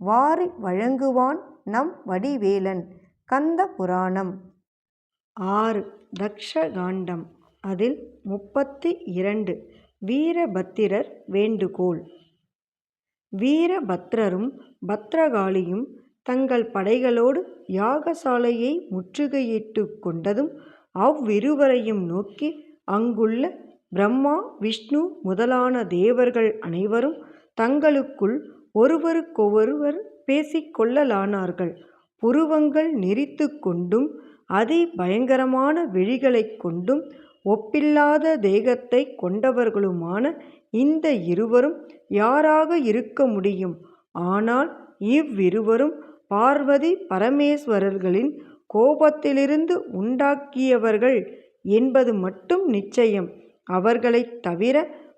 வாரி வழங்குவான் நம் வடிவேலன். கந்த புராணம். ஆறு. தக்ஷகாண்டம். அதில் முப்பத்தி இரண்டு வீரபத்திரர் வேண்டுகோள். வீரபத்ரரும் பத்ரகாளியும் தங்கள் படைகளோடு யாகசாலையை முற்றுகையிட்டு கொண்டதும் அவ்விருவரையும் நோக்கி அங்குள்ள பிரம்மா விஷ்ணு முதலான தேவர்கள் அனைவரும் தங்களுக்குள் ஒருவருக்கொருவர் பேசிக்கொள்ளலானார்கள். புருவங்கள் நெறித்து கொண்டும் அதி பயங்கரமான விழிகளைக் கொண்டும் ஒப்பில்லாத தேகத்தை கொண்டவர்களுமான இந்த இருவரும் யாராக இருக்க முடியும்? ஆனால் இவ்விருவரும் பார்வதி பரமேஸ்வரர்களின் கோபத்திலிருந்து உண்டாக்கியவர்கள் என்பது மட்டும் நிச்சயம். அவர்களைத் தவிர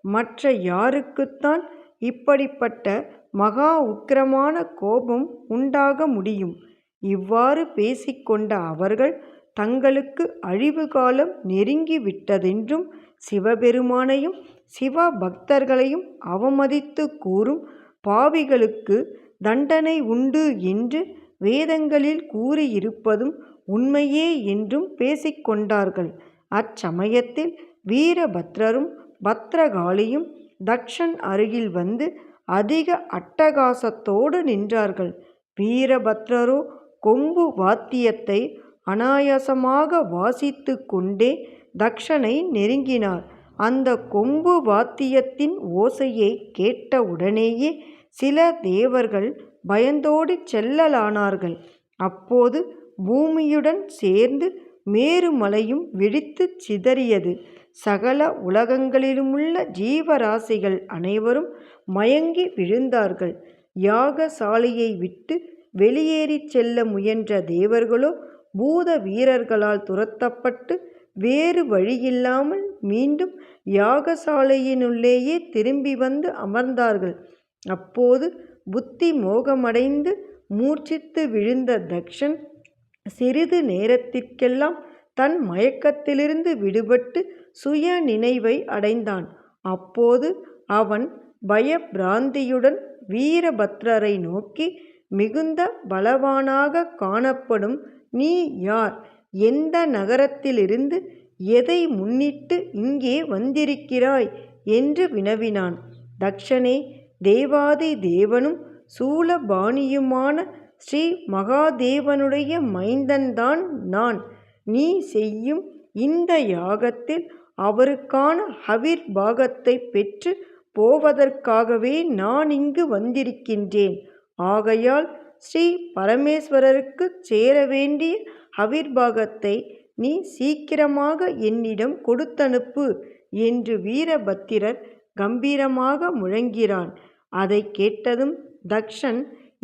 மற்ற யாருக்குத்தான் இப்படிப்பட்ட மகா உக்கிரமான கோபம் உண்டாக முடியும். இவ்வாறு பேசிக்கொண்ட அவர்கள் தங்களுக்கு அழிவு காலம் நெருங்கிவிட்டதென்றும் சிவபெருமானையும் சிவ பக்தர்களையும் அவமதித்து கூறும் பாவிகளுக்கு தண்டனை உண்டு என்று வேதங்களில் கூறியிருப்பதும் உண்மையே என்றும் பேசிக்கொண்டார்கள். அச்சமயத்தில் வீரபத்ரரும் பத்ரகாளியும் தக்ஷன் அருகில் வந்து அதிக அட்டகாசத்தோடு நின்றார்கள். வீரபத்ரரோ கொம்பு வாத்தியத்தை அனாயாசமாக வாசித்து கொண்டே தக்ஷனை நெருங்கினார். அந்த கொம்பு வாத்தியத்தின் ஓசையை கேட்டவுடனேயே சில தேவர்கள் பயந்தோடு செல்லலானார்கள். அப்போது பூமியுடன் சேர்ந்து மேருமலையும் வெடித்து சிதறியது. சகல உலகங்களிலுமுள்ள ஜீவராசிகள் அனைவரும் மயங்கி விழுந்தார்கள். யாகசாலையை விட்டு வெளியேறிச் செல்ல முயன்ற தேவர்களோ பூத வீரர்களால் துரத்தப்பட்டு வேறு வழியில்லாமல் மீண்டும் யாகசாலையினுள்ளேயே திரும்பி வந்து அமர்ந்தார்கள். அப்போது புத்தி மோகமடைந்து மூர்ச்சித்து விழுந்த தக்ஷன் சிறிது நேரத்திற்கெல்லாம் தன் மயக்கத்திலிருந்து விடுபட்டு சுய நினைவை அடைந்தான். அப்போது அவன் பயபிராந்தியுடன் வீரபத்ரரை நோக்கி மிகுந்த பலவானாக காணப்படும் நீ யார்? எந்த நகரத்திலிருந்து எதை முன்னிட்டு இங்கே வந்திருக்கிறாய்? என்று வினவினான். தக்ஷனே தேவாதி தேவனும் சூலபாணியுமான ஸ்ரீ மகாதேவனுடைய மைந்தன்தான் நான். நீ செய்யும் இந்த யாகத்தில் அவருக்கான ஹவிர் பாகத்தை பெற்று போவதற்காகவே நான் இங்கு வந்திருக்கின்றேன். ஆகையால் ஸ்ரீ பரமேஸ்வரருக்கு சேர வேண்டிய ஹவிர்பாகத்தை நீ சீக்கிரமாக என்னிடம் கொடுத்தனுப்பு என்று வீரபத்திரர் கம்பீரமாக முழங்கிறான். அதை கேட்டதும் தக்ஷன்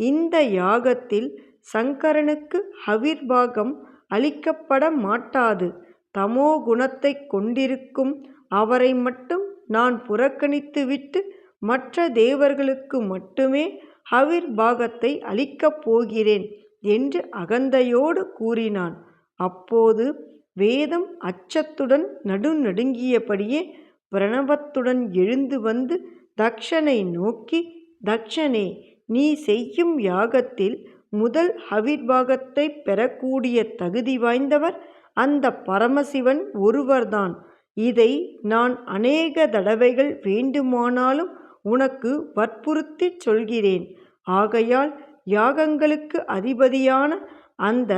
இந்த யாகத்தில் சங்கரனுக்கு ஹவிர்பாகம் அழிக்கப்பட மாட்டாது தமோ குணத்தை கொண்டிருக்கும் அவரை மட்டும் நான் புறக்கணித்துவிட்டு மற்ற தேவர்களுக்கு மட்டுமே ஹவிர்பாகத்தை அளிக்கப் போகிறேன் என்று அகந்தையோடு கூறினான். அப்போது வேதம் அச்சத்துடன் நடுநடுங்கியபடியே பிரணவத்துடன் எழுந்து வந்து தக்ஷனை நோக்கி தக்ஷனே நீ செய்யும் யாகத்தில் முதல் ஹவிர்பாகத்தை பெறக்கூடிய தகுதி வாய்ந்தவர் அந்த பரமசிவன் ஒருவர்தான். இதை நான் அநேக தடவைகள் வேண்டுமானாலும் உனக்கு வற்புறுத்திச் சொல்கிறேன். ஆகையால் யாகங்களுக்கு அதிபதியான அந்த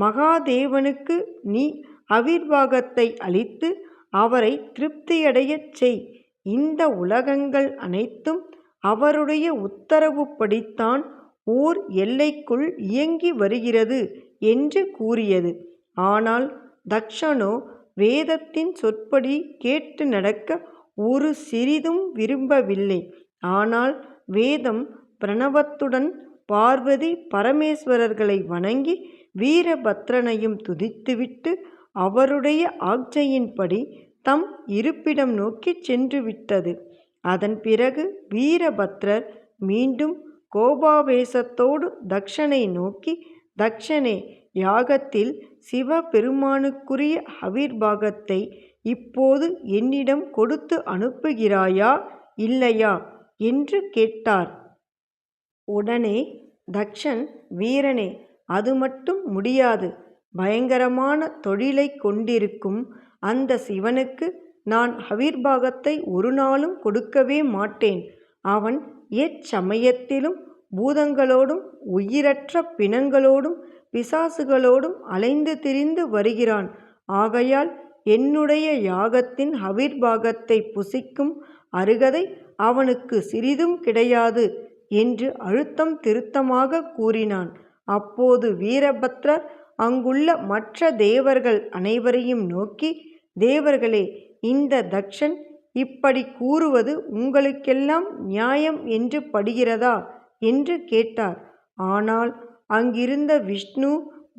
மகாதேவனுக்கு நீ அவிர்வாகத்தை அளித்து அவரை திருப்தியடையச் செய். இந்த உலகங்கள் அனைத்தும் அவருடைய உத்தரவுப்படித்தான் ஊர் எல்லைக்குள் இயங்கி வருகிறது என்று கூறியது ஆனால் தக்ஷனோ வேதத்தின் சொற்படி கேட்டு நடக்க ஒரு சிறிதும் விரும்பவில்லை ஆனால் வேதம் பிரணவத்துடன் பார்வதி பரமேஸ்வரர்களை வணங்கி வீரபத்ரனையும் துதித்துவிட்டு அவருடைய ஆக்ஞையின்படி தம் இருப்பிடம் நோக்கிச் சென்றுவிட்டது. அதன் பிறகு வீரபத்ரர் மீண்டும் கோபாவேசத்தோடு தக்ஷனை நோக்கி தக்ஷனே யாகத்தில் சிவபெருமானுக்குரிய ஹவிர்பாகத்தை இப்போது என்னிடம் கொடுத்து அனுப்புகிறாயா இல்லையா என்று கேட்டார். உடனே தக்ஷன் வீரனே அது மட்டும் முடியாது. பயங்கரமான தொழிலை கொண்டிருக்கும் அந்த சிவனுக்கு நான் ஹவிர்பாகத்தை ஒருநாளும் கொடுக்கவே மாட்டேன். அவன் எச்சமயத்திலும் பூதங்களோடும் உயிரற்ற பிணங்களோடும் பிசாசுகளோடும் அலைந்து திரிந்து வருகிறான். ஆகையால் என்னுடைய யாகத்தின் அவிர்பாகத்தை புசிக்கும் அருகதை அவனுக்கு சிறிதும் கிடையாது என்று அழுத்தம் திருத்தமாக கூறினான். அப்போது வீரபத்ரர் அங்குள்ள மற்ற தேவர்கள் அனைவரையும் நோக்கி தேவர்களே இந்த தக்ஷன் இப்படிக் கூறுவது உங்களுக்கெல்லாம் நியாயம் என்று படுகிறதா? என்று கேட்டார். ஆனால் அங்கிருந்த விஷ்ணு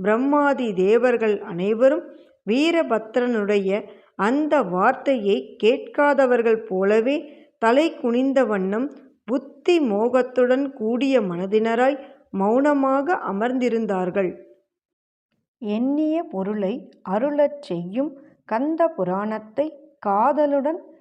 பிரம்மாதி தேவர்கள் அனைவரும் வீரபத்ரனுடைய அந்த வார்த்தையை கேட்காதவர்கள் போலவே தலை குனிந்த வண்ணம் புத்தி மோகத்துடன் கூடிய மனதினராய் மௌனமாக அமர்ந்திருந்தார்கள். எண்ணிய பொருளை அருளச் செய்யும் கந்த புராணத்தை காதலுடன்